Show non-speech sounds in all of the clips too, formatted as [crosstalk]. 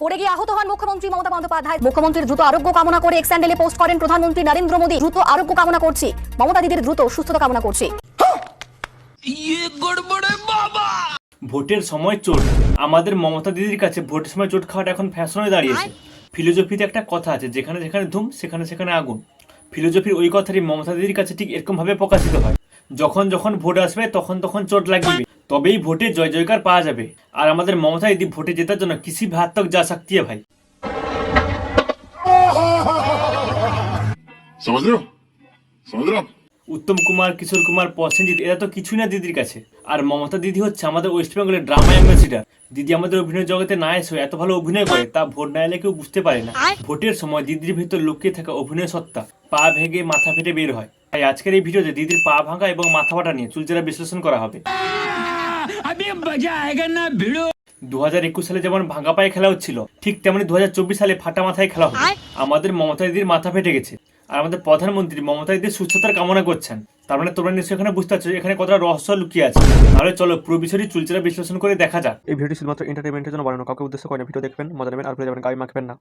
পড়ে গিয়ে আহত হন মুখ্যমন্ত্রী মমতা বন্দ্যোপাধ্যায়। মুখ্যমন্ত্রীর দ্রুত আরোগ্য কামনা করে এক্স স্যান্ডেলে পোস্ট করেন প্রধানমন্ত্রী নরেন্দ্র মোদী। দ্রুত আরোগ্য কামনা করছি। মমতা দিদির দ্রুত সুস্থতা কামনা করছি। ভোটের সময় চোট। আমাদের মমতা দিদির কাছে ভোটের সময় চোট খাওয়াটা এখন ফ্যাশন হয়ে দাঁড়িয়েছে। ফিলোজফিতে একটা কথা আছে যেখানে যেখানে ধুম সেখানে সেখানে আগুন। ফিলোজফির ওই কথাটি মমতা দিদির কাছে ঠিক এরকম ভাবে প্রকাশিত হয়। যখন যখন ভোট আসবে তখন তখন চোট লাগবে। তবেই ভোটে জয় জয়কার পাওয়া যাবে। আর আমাদের মমতা দিদি ভোটে জেতার জন্য কিসি ভাতক যা শক্তি ভাই। উত্তম কুমার কিশোর কুমার প্রসেনজিৎ এরা তো কিছুই না দিদির কাছে। আর মমতা দিদি হচ্ছে আমাদের ওয়েস্ট বেঙ্গলের ড্রামা অ্যাম্বাসিডার দিদি আমাদের অভিনয় জগতে না এসে এত ভালো অভিনয় করে তা ভোট না এলে কেউ বুঝতে পারে না। ভোটের সময় দিদির ভিতর লুকিয়ে থাকা অভিনয় সত্তা পা ভেঙে মাথা ফেটে বের হয়। তাই আজকের এই ভিডিওতে দিদির পা ভাঙা এবং মাথা ফাটা নিয়ে চুলচেরা বিশ্লেষণ করা হবে। দু হাজার একুশ সালে যেমন ভাঙা পায়ে খেলা হচ্ছিল ঠিক তেমনি দু হাজার চব্বিশ সালে ফাটা মাথায় খেলা হবে আমাদের মমতা দিদির মাথা ফেটে গেছে। আর আমাদের প্রধানমন্ত্রী মমতা দিদির সুস্থতার কামনা করছেন। তার মানে তোমরা নিশ্চয়ই এখানে বুঝতে পারছ এখানে কতটা রহস্য লুকিয়ে আছে। তাহলে চলো পুরো বিষয়টি চুলচেরা বিশ্লেষণ করে দেখা যাক। এই ভিডিও শুধুমাত্র এন্টারটেনমেন্টের জন্য বানানো কাউকে উদ্দেশ্য করে ভিডিও দেখবেন মজা নেবেন আর ভুলে যাবেন গায়ে মাখবেন না।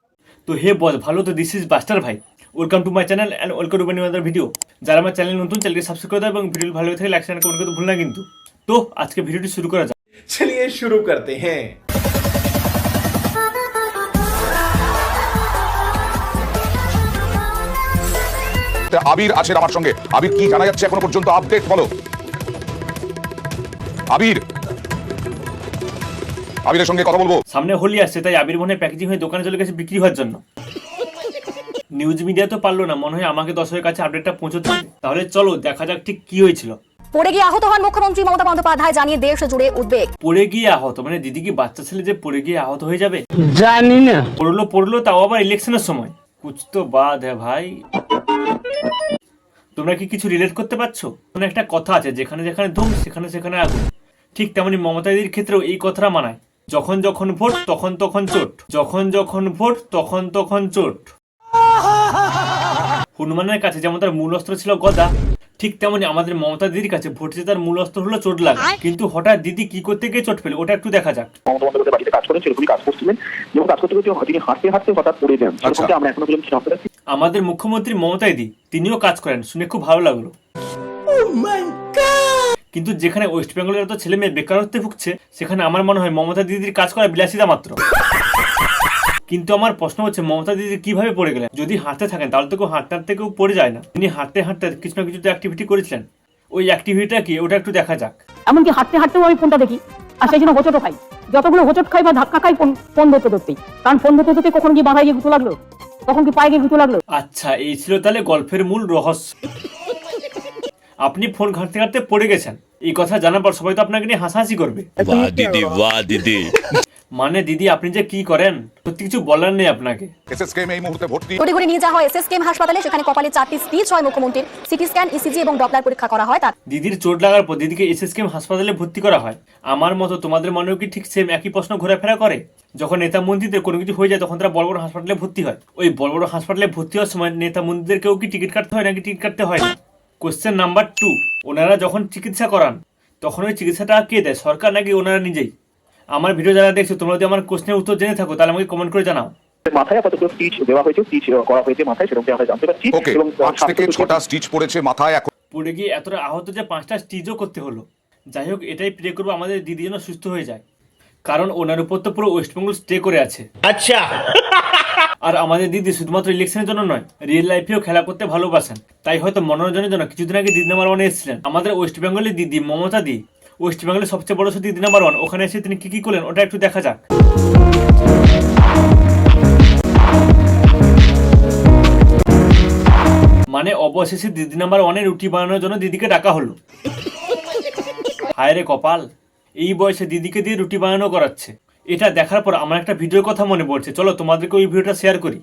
তো হে বস ভালো তো দিস ইজ বাস্টার ভাই। Welcome to my channel and welcome to my other video যারা আমার চ্যানেল নতুন চ্যানেলকে সাবস্ক্রাইব করে দাও এবং ভিডিও ভালো হয়ে লাইক শেয়ার কমেন্ট করতে ভুল না কিন্তু। তো আজকে ভিডিওটি শুরু করা যাক। চলিয়ে শুরু করতে হ্যাঁ। हैं আবির আছেন আমার সঙ্গে। আবির কি জানা যাচ্ছে এখনও পর্যন্ত? আপডেট বলো। আবির! আবিরের সঙ্গে কথা বলব। সামনে হোলি আসছে তাই আবির মনে প্যাকেজিং হয়ে দোকানে চলে গেছে বিক্রি হওয়ার জন্য। নিউজ মিডিয়া তো পারল না মনে হয় আমাকে দর্শকের কাছে আপডেটটা পৌঁছতে। তাহলে চলো দেখা যাক ঠিক কি হয়েছিল। পড়ে গিয়ে আহত হন মুখ্যমন্ত্রী মমতা বন্দ্যোপাধ্যায় জানিয়ে দেশ জুড়ে উদ্বেগ। পড়ে গিয়ে আহত? মানে দিদি কি বাচ্চা ছেলে যে পড়ে গিয়ে আহত হয়ে যাবে? জানি না। পড়ল পড়ল তাও আবার ইলেকশনের সময়। কুছ তো বাদ হ্যাঁ ভাই। তোমরা কি কিছু রিলেট করতে পারছ? মানে একটা কথা আছে, যেখানে যেখানে ধুম, সেখানে সেখানে আগুন। ঠিক তেমনি মমতা দিদির ক্ষেত্রেও এই কথাটা মানায়। যখন যখন ভোট, তখন তখন চোট। যখন যখন ভোট, তখন তখন চোট। হনুমানের কাছে যেমন তার মূল অস্ত্র ছিল গদা ঠিক তেমনি আমাদের মমতা দিদির কাছে ভোট জেতার মূল অস্ত্র হলো চোট লাগা। কিন্তু হঠাৎ দিদি কি করতে গিয়ে চোট পেল ওটা একটু দেখা যাক। মমতা বন্দ্যোপাধ্যায় বাড়িতে কাজ করেন সেরকমই কাজ করছিলেন। এবং কাজ করতে করতে তিনি হাঁটতে হাঁটতে হঠাৎ পড়ে যান। আমরা এখনও পর্যন্ত আমাদের মুখ্যমন্ত্রী মমতা দিদি তিনিও কাজ করেন শুনে খুব ভালো লাগল। কিন্তু যেখানে ওয়েস্ট বেঙ্গলের এত ছেলে মেয়ে বেকারত্বে ভুগছে সেখানে আমার মনে হয় মমতা দিদির কাজ করা বিলাসিতা মাত্র। [laughs] কিন্তু আমার প্রশ্ন হচ্ছে মমতা দিদি কীভাবে পড়ে গেলেন? যদি হাঁটতে থাকেন তাহলে তো কেউ হাঁটতে হাঁটতে কেউ পড়ে যায় না। তিনি হাঁটতে হাঁটতে কিছু না কিছু তো অ্যাক্টিভিটি করেছিলেন। ওই অ্যাক্টিভিটিটা কি? ওটা একটু দেখা যাক। এমনকি হাঁটতে হাঁটতেও আমি ফোনটা দেখি। আর সেই জন্য হোঁচটও খাই। যতগুলো হোচট খাই বা ধাক্কা খাই ফোন ফোন ধরতে ধরতেই। কারণ ফোন ধরতে ধরতে কখন কি মাথায় গিয়ে গুঁতো লাগল? কখন কি পায়ে গিয়ে গুঁতো লাগল? আচ্ছা এই ছিল তাহলে গল্পের মূল রহস্য। আপনি ফোন ঘাঁটতে ঘাঁটতে পড়ে গেছেন। এই কথা জানার পর সবাই তো আপনাকে নিয়ে হাসাহাসি করবে। বাহ দিদি বাহ দিদি। মানে দিদি আপনি যে কি করেন সত্যি কিছু বলার নেই আপনাকে। এসএসকেএম এই মুহূর্তে ভর্তি। কোটি নিয়ে হয় এসএসকেএম হাসপাতালে সেখানে কপালে চারটি স্টিচ হয় মুখ্যমন্ত্রীর সিটি স্ক্যান ইসিজি এবং ডপলার পরীক্ষা করা হয় তার। দিদির চোট লাগার পর দিদিকে এসএসকেএম হাসপাতালে ভর্তি করা হয়। আমার মতো তোমাদের মনেও কি ঠিক সেম একই প্রশ্ন ঘোরাফেরা করে? যখন নেতা মন্ত্রীদের কোনো কিছু হয়ে যায় তখন তারা বড় বড় হাসপাতালে ভর্তি হয়। ওই বড় বড় হাসপাতালে ভর্তি হওয়ার সময় নেতা মন্ত্রীদের কেউ কি টিকিট কাটতে হয় নাকি টিকিট কাটতে হয় না? কোশ্চেন নাম্বার টু ওনারা যখন চিকিৎসা করান তখন ওই চিকিৎসাটা কে দেয় সরকার নাকি ওনারা নিজেই? আমার ভিডিও যারা দেখছ তোমরা যদি আমার কোশ্চেনের উত্তর জেনে থাকো তাহলে আমাকে কমেন্ট করে জানাও। স্টিচ পড়েছে মাথায় এখন গিয়ে এতটা আহত যে পাঁচটা স্টিচও করতে হলো। যাই হোক এটাই প্রে করব আমাদের দিদি যেন সুস্থ হয়ে যায়। কারণ ওনার উপর তো পুরো ওয়েস্টবেঙ্গল স্টে করে আছে। আচ্ছা। আর আমাদের দিদি শুধুমাত্র ইলেকশনের জন্য নয় রিয়েল লাইফেও খেলা করতে ভালোবাসেন। তাই হয়তো মনোরঞ্জনের জন্য কিছুদিন আগে দিদি নাম্বার ওয়ানে এসেছিলেন। আমাদের ওয়েস্ট বেঙ্গলের দিদি মমতা দি ওয়েস্ট বেঙ্গলের সবচেয়ে বড় দিদি নাম্বার ওয়ান ওখানে এসে তিনি কি কি করলেন, ওটা একটু দেখা যাক। মানে অবশেষে দিদি নাম্বার ওয়ানে রুটি বানানোর জন্য দিদিকে ডাকা হলো। হায় রে কপাল, এই বয়সে দিদিকে দিয়ে রুটি বানানো করাচ্ছে। এটা দেখার পর আমার একটা ভিডিওর কথা মনে পড়ছে। চলো তোমাদেরকে ওই ভিডিওটা শেয়ার করি।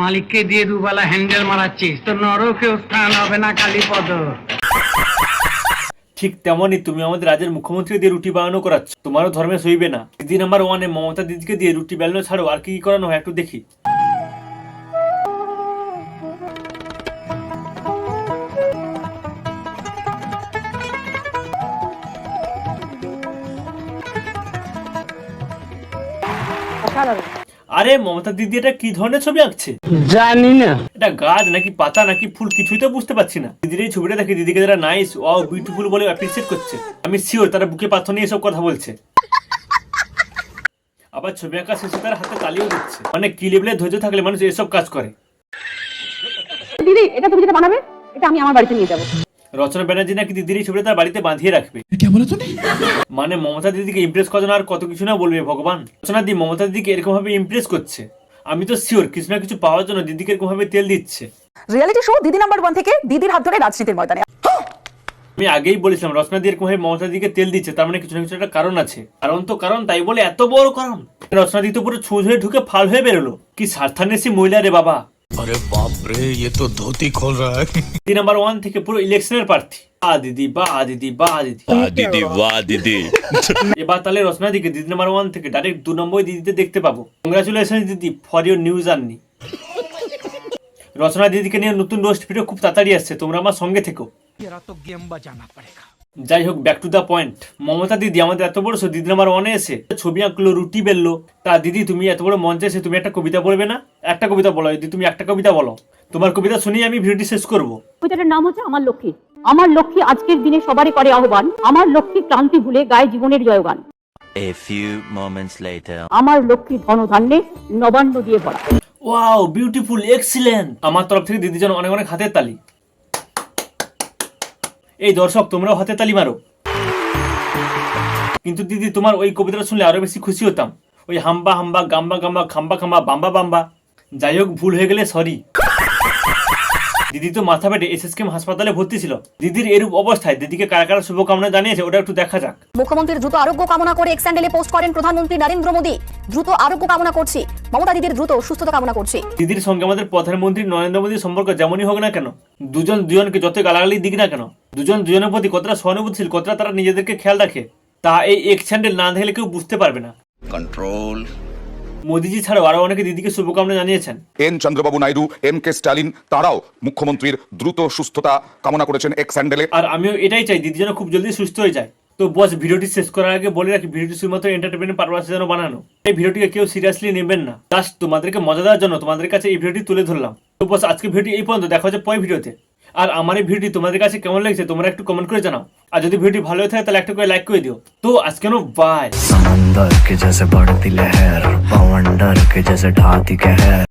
মালিককে দিয়ে দুবেলা হ্যান্ডেল মারাচ্ছিস তো নরকেও স্থান হবে না কালীপদ ঠিক তেমনই তুমি আমাদের রাজ্যের মুখ্যমন্ত্রী দিয়ে রুটি বানানো করাচ্ছ। তোমারও ধর্মে সইবে না। দিদি নাম্বার ওয়ানে মমতা দিদিকে দিয়ে রুটি বেলানো ছাড়ো আর কি কি করানো হয় একটু দেখি। আরে মমতা দিদি এটা কি ধরনের ছবি আঁকছে? জানি না। এটা গাছ নাকি পাতা নাকি ফুল কিছুই তো বুঝতে পারছি না। দিদির এই ছবিটা দেখে দিদিকে যারা নাইস ওয়াও বিউটিফুল বলে অ্যাপ্রিসিয়েট করছে আমি শিওর তারা বুকে পাথর নিয়ে এসব কথা বলছে। আবার ছবি আঁকা শেষে তারা হাতে তালিও দিচ্ছে। মানে কি লেভেলে ধৈর্য থাকলে মানুষ এসব কাজ করে। দিদি এটা তুমি যেটা বানাবে এটা আমি আমার বাড়িতে নিয়ে যাব। রচনা ব্যানার্জি নাকি দিদির এই ছবিটা তার বাড়িতে বাঁধিয়ে রাখবে? মানে মমতা দিদিকে ইমপ্রেস করার আর কত কিছু না বলবে ভগবান? রচনা দি মমতা দিদিকে এরকম ভাবে ইমপ্রেস করছে? আমি তো শিওর কিছু না কিছু পাওয়ার জন্য দিদিকে এরকম ভাবে তেল দিচ্ছে। Reality show Didi number one থেকে দিদির হাত ধরে রাজনীতির ময়দানে। আমি আগেই বলেছিলাম রচনা দিয়ে এরকম ভাবে মমতা দিকে তেল দিচ্ছে তার মানে কিছু না কিছু একটা কারণ আছে। কারণ তো কারণ তাই বলে এত বড় কারণ। রচনা দি তো পুরো ছুঁচ হয়ে ঢুকে ফাল হয়ে বেরোলো। কি স্বার্থান্বেষী মহিলা রে বাবা। আরে বাবা বাপরে তো খোল রা। নাম্বার ওয়ান থেকে পুরো ইলেকশনের প্রার্থী। দিদি বা দিদি বা দিদি। দিদি বা দিদি। এবার তাহলে দিকে দিদি নাম্বার ওয়ান থেকে ডাইরেক্ট দু নম্বর দিদিতে দেখতে পাবো। কংগ্রাচুলেশন দিদি ফর ইউর নিউজ আননি রচনা দিদিকে নিয়ে নতুন রোস্ট ভিডিও খুব তাড়াতাড়ি আসছে তোমরা আমার সঙ্গে থেকো। এরা তো গেম বাজানা পড়েগা যাই হোক back to the point Mamata দিদি আমাদের এত বড় দিদি আমার ওয়ানে এসে ছবি আঁকলো রুটি বেললো। তা দিদি তুমি এত বড় মঞ্চে এসে তুমি একটা কবিতা বলবে না? একটা কবিতা বলো দিদি তুমি একটা কবিতা বলো। তোমার কবিতা শুনেই আমি ভিডিওটি শেষ করব। কবিতাটার নাম হচ্ছে আমার লক্ষ্মী। আমার লক্ষ্মী আজকের দিনে সবারই করে আহ্বান আমার লক্ষ্মী ক্লান্তি ভুলে গায়ে জীবনের জয়গান। A few moments later. আমার লক্ষ্মী ধনধান্যে নবান্ন দিয়ে ভরা। ওয়াও বিউটিফুল এক্সিলেন্ট আমার তরফ থেকে দিদি জন্য অনেক অনেক হাতের তালি। এই দর্শক, তোমরাও হাতে তালি মারো। কিন্তু দিদি, তোমার ওই কবিতাটা শুনলে আরও বেশি খুশি হতাম। ওই হাম্বা হাম্বা, গাম্বা গাম্বা, খাম্বা খাম্বা, বাম্বা বাম্বা। যাই হোক, ভুল হয়ে গেলে সরি দিদি তো মাথা পেটে এসএসকেম হাসপাতালে ভর্তি ছিল। দিদির এরূপ অবস্থায় দিদিকে কারা কারা শুভকামনা জানিয়েছে ওটা একটু দেখা যাক। মুখ্যমন্ত্রীর দ্রুত আরোগ্য কামনা করে এক স্যান্ডেলে পোস্ট করেন প্রধানমন্ত্রী নরেন্দ্র মোদী। দ্রুত আরোগ্য কামনা করছি। মমতা দিদির দ্রুত সুস্থতা কামনা করছি। দিদির সঙ্গে আমাদের প্রধানমন্ত্রী নরেন্দ্র মোদীর সম্পর্ক যেমনই হোক না কেন দুজন দুজনকে যত গালাগালি দিক না কেন দুজন দুজনের প্রতি কতটা সহানুভূতিশীল কতটা তারা নিজেদেরকে খেয়াল রাখে তা এই এক স্যান্ডেল না দেখলে কেউ বুঝতে পারবে না। কন্ট্রোল মোদিজি ছাড়াও আরও অনেকে দিদিকে শুভকামনা জানিয়েছেন। N Chandrababu Naidu M K Stalin তারাও মুখ্যমন্ত্রীর দ্রুত সুস্থতা কামনা করেছেন এক স্যান্ডেলে। আর আমিও এটাই চাই দিদি যেন খুব জলদি সুস্থ হয়ে যায়। তো বস ভিডিওটি শেষ করার আগে বলে রাখি ভিডিওটি শুধুমাত্র এন্টারটেনমেন্ট পারপাসের যেন বানানো। এই ভিডিওটিকে কেউ সিরিয়াসলি নেবেন না। জাস্ট তোমাদেরকে মজা দেওয়ার জন্য তোমাদের কাছে এই ভিডিওটি তুলে ধরলাম। তো বস আজকে ভিডিও এই পর্যন্ত দেখা হচ্ছে পরের ভিডিওতে। আর আমার এই ভিডিওটি তোমাদের কাছে কেমন লেগেছে তোমরা একটু কমেন্ট করে জানাও। আর যদি ভিডিওটি ভালো হয়ে থাকে তাহলে একটা করে লাইক করে দিও। তো আজকে বাই बावंडर के जैसे ढाती के है।